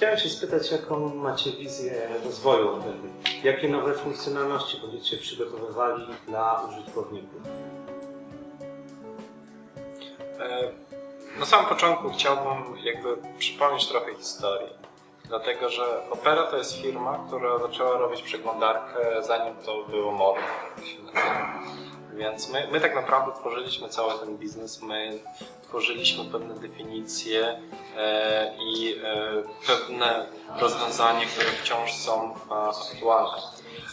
chciałem się spytać, jaką macie wizję rozwoju oferty? Jakie nowe funkcjonalności będziecie przygotowywali dla użytkowników? E, Na samym początku chciałbym jakby przypomnieć trochę historii. Dlatego, że Opera to jest firma, która zaczęła robić przeglądarkę zanim to było modne. Więc my, my tak naprawdę tworzyliśmy cały ten biznes, my tworzyliśmy pewne definicje e, i e, pewne rozwiązania, które wciąż są e, aktualne.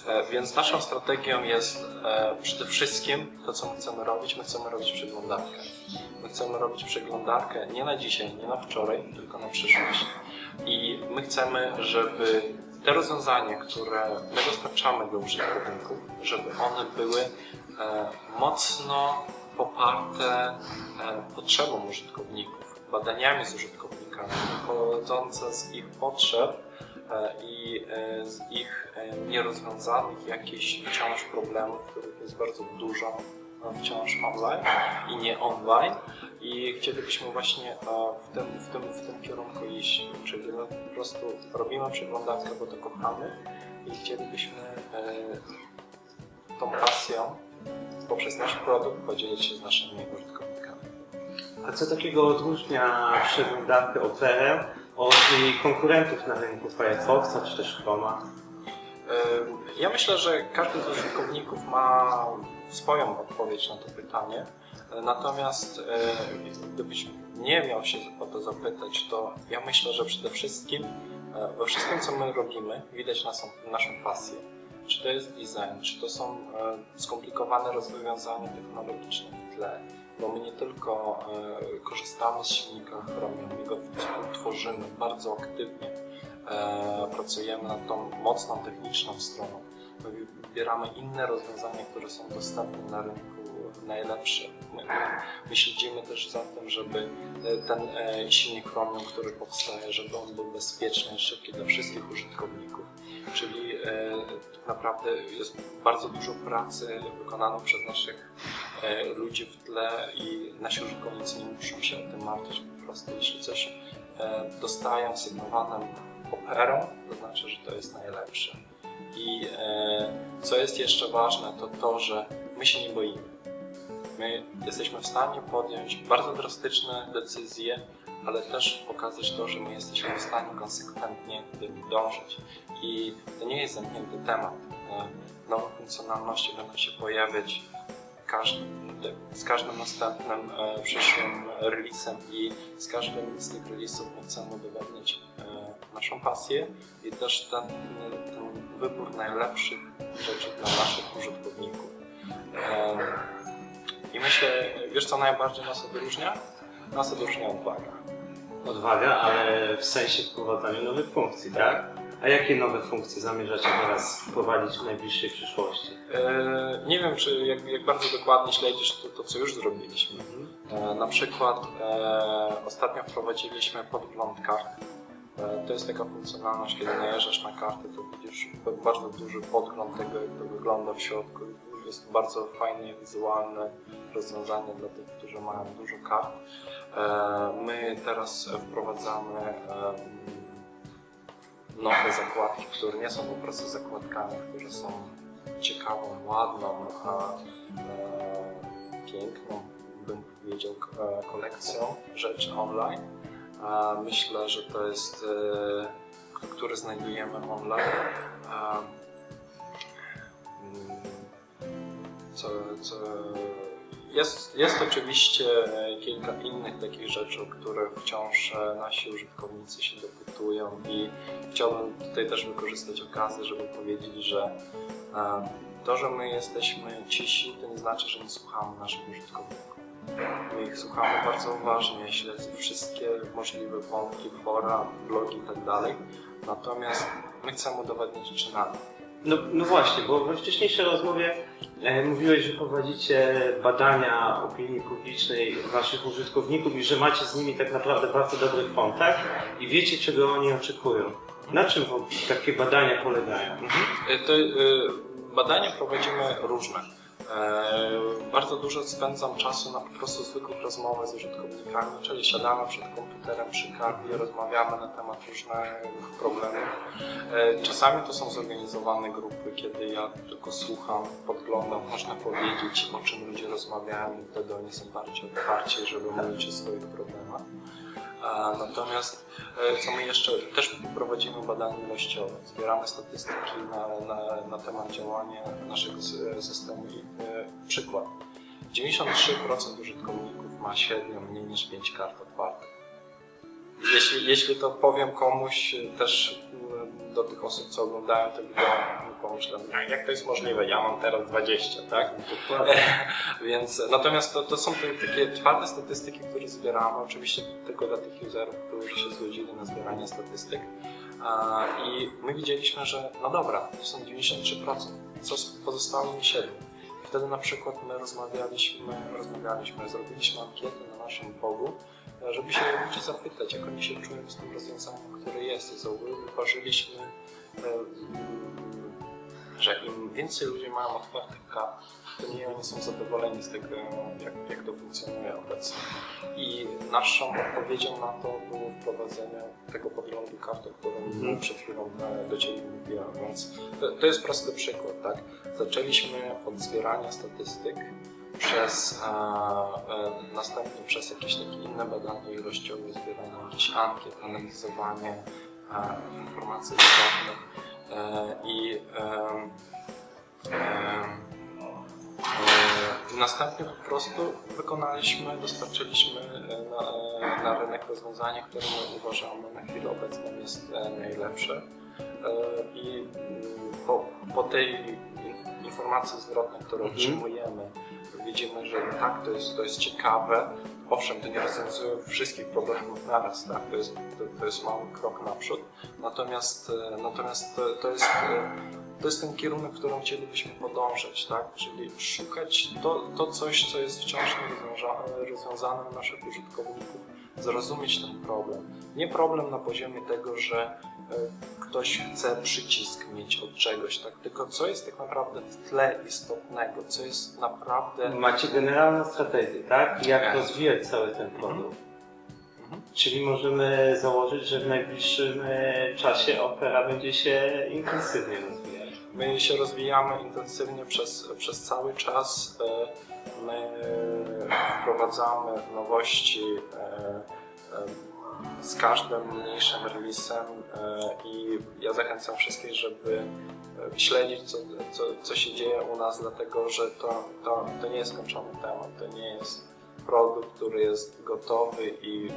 E, Więc naszą strategią jest e, przede wszystkim to, co my chcemy robić. My chcemy robić przeglądarkę. My chcemy robić przeglądarkę nie na dzisiaj, nie na wczoraj, tylko na przyszłość. I my chcemy, żeby te rozwiązania, które my dostarczamy do użytkowników, żeby one były mocno poparte e, potrzebą użytkowników, badaniami z użytkownikami, pochodzące z ich potrzeb e, i e, z ich e, nierozwiązanych jakichś wciąż problemów, których jest bardzo dużo e, wciąż online i nie online. I chcielibyśmy właśnie e, w tym, w tym, w tym kierunku iść, czyli my po prostu robimy przeglądarkę, bo to kochamy i chcielibyśmy e, tą pasją poprzez nasz produkt podzielić się z naszymi użytkownikami. A co takiego odróżnia przeglądarkę Operę od jej konkurentów na rynku Firefoxa czy też Chroma? Ja myślę, że każdy z użytkowników ma swoją odpowiedź na to pytanie. Natomiast e, gdybyś nie miał się o to zapytać, to ja myślę, że przede wszystkim e, we wszystkim, co my robimy, widać naszą, naszą pasję. Czy to jest design, czy to są e, skomplikowane rozwiązania technologiczne w tle, bo my nie tylko e, korzystamy z silnika Chromium, my go tworzymy bardzo aktywnie, e, pracujemy nad tą mocną techniczną stroną. My wybieramy inne rozwiązania, które są dostępne na rynku najlepsze. My, my, my śledzimy też za tym, żeby e, ten e, silnik Chromium, który powstaje, żeby on był bezpieczny i szybki dla wszystkich użytkowników. Czyli e, tak naprawdę jest bardzo dużo pracy wykonaną przez naszych ludzi w tle i nasi użytkownicy nie muszą się o tym martwić. Po prostu jeśli coś dostają sygnowanym operą, to znaczy, że to jest najlepsze. I co jest jeszcze ważne, to to, że my się nie boimy. My jesteśmy w stanie podjąć bardzo drastyczne decyzje, ale też pokazać to, że my jesteśmy w stanie konsekwentnie dążyć. I to nie jest zamknięty temat. E, Nowe funkcjonalności będą się pojawiać każdy, z każdym następnym e, przyszłym releasem i z każdym z tych releasów my chcemy udowodnić e, naszą pasję i też ten, ten wybór najlepszych rzeczy dla naszych użytkowników. I myślę, wiesz co najbardziej nas odróżnia? Nas odróżnia odwaga. Odwaga, ale w sensie wprowadzania nowych funkcji, tak? A jakie nowe funkcje zamierzacie teraz wprowadzić w najbliższej przyszłości? E, Nie wiem, czy jak, jak bardzo dokładnie śledzisz to, to co już zrobiliśmy. E, Na przykład e, ostatnio wprowadziliśmy podgląd kart. E, To jest taka funkcjonalność, kiedy najeżdżasz na kartę, to widzisz bardzo duży podgląd tego, jak to wygląda w środku. Jest to bardzo fajne, wizualne rozwiązanie dla tych, którzy mają dużo kart. E, My teraz wprowadzamy nowe zakładki, które nie są po prostu zakładkami, które są ciekawą, ładną, a, e, piękną, bym powiedział, e, kolekcją rzeczy online. Myślę, że to jest, e, k- który znajdujemy online. Co, co, jest, jest oczywiście kilka innych takich rzeczy, o które wciąż e, nasi użytkownicy się dopytują i chciałbym tutaj też wykorzystać okazję, żeby powiedzieć, że e, to, że my jesteśmy cisi, to nie znaczy, że nie słuchamy naszych użytkowników. My ich słuchamy bardzo uważnie, śledzę wszystkie możliwe wątki, fora, blogi itd. Natomiast my chcemy udowodnić czynami. No, no właśnie, bo we wcześniejszej rozmowie e, mówiłeś, że prowadzicie badania opinii publicznej waszych użytkowników i że macie z nimi tak naprawdę bardzo dobry kontakt i wiecie, czego oni oczekują. Na czym takie badania polegają? Y, To, y, badania prowadzimy różne. Bardzo dużo spędzam czasu na po prostu zwykłych rozmowach z użytkownikami, czyli siadamy przed komputerem przy kawie, rozmawiamy na temat różnych problemów. E, czasami to są zorganizowane grupy, kiedy ja tylko słucham, podglądam, można powiedzieć o czym ludzie rozmawiają i wtedy oni są bardziej otwarci, żeby mówić o swoich problemach. E, Natomiast e, co my jeszcze też prowadzimy badania ilościowe. Zbieramy statystyki na, na, na temat działania naszego sy- systemu. I, przykład. 93% użytkowników ma średnio mniej niż 5 kart otwartych. Jeśli, jeśli to powiem komuś e, też e, do tych osób, co oglądają te wideo, pomyślę, "A jak to jest możliwe, ja mam teraz 20, tak? Więc natomiast to, to są te, takie twarde statystyki, które zbieramy, oczywiście tylko dla tych userów, którzy się zgodzili na zbieranie statystyk. I my widzieliśmy, że no dobra, to są 93%, co z pozostałymi 7%. Wtedy na przykład my rozmawialiśmy, rozmawialiśmy, zrobiliśmy ankietę na naszym blogu, żeby się ludzi zapytać, jak oni się czują z tym rozwiązaniem, które jest. I zauważyliśmy, e, że im więcej ludzie mają otwartych kart, to nie oni są zadowoleni z tego, jak, jak to funkcjonuje obecnie. I naszą odpowiedzią na to było wprowadzenie tego podglądu karty, o którym Mhm. przed chwilą e, do Ciebie mówiłem. Więc to, to jest prosty przykład, tak? Zaczęliśmy od zbierania statystyk, przez e, e, następnie przez jakieś takie inne badania ilościowe, zbieranie jakichś ankiet, analizowanie e, informacji zwrotnych i e, e, E, Następnie po prostu wykonaliśmy, dostarczyliśmy e, na, na rynek rozwiązanie, które my uważamy na chwilę obecną jest najlepsze. I mm, po, po tej in- informacji zwrotnej, którą Mhm. otrzymujemy, widzimy, że tak, to jest, to jest ciekawe. Owszem, to nie rozwiązuje wszystkich problemów naraz, tak? to, jest, to, to jest mały krok naprzód. Natomiast, e, natomiast to, to jest e, to jest ten kierunek, w którym chcielibyśmy podążać, tak? Czyli szukać to, to coś, co jest wciąż u naszych użytkowników, zrozumieć ten problem. Nie problem na poziomie tego, że e, ktoś chce przycisk mieć od czegoś, tak? Tylko co jest tak naprawdę w tle istotnego, co jest naprawdę... Macie generalną strategię, tak? Jak Tak. rozwijać cały ten produkt. Mhm. Czyli możemy założyć, że w najbliższym e, czasie opera będzie się intensywnie rozwijać. My się rozwijamy intensywnie przez, przez cały czas. E, My wprowadzamy nowości e, e, z każdym mniejszym releasem e, i ja zachęcam wszystkich, żeby śledzić, co, co, co się dzieje u nas, dlatego że to, to, to nie jest skończony temat, to nie jest produkt, który jest gotowy i,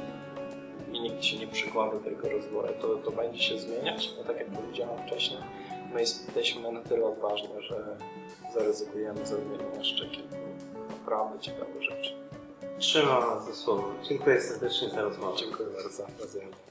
i nikt się nie przykłada do tego rozwoju. To, to będzie się zmieniać, no tak jak powiedziałem wcześniej my jesteśmy na tyle odważni, że zaryzykujemy zrobienie jeszcze kilku naprawdę ciekawych rzeczy. Trzymam Was za słowo. Dziękuję serdecznie za rozmowę. Dziękuję bardzo. Widzenia.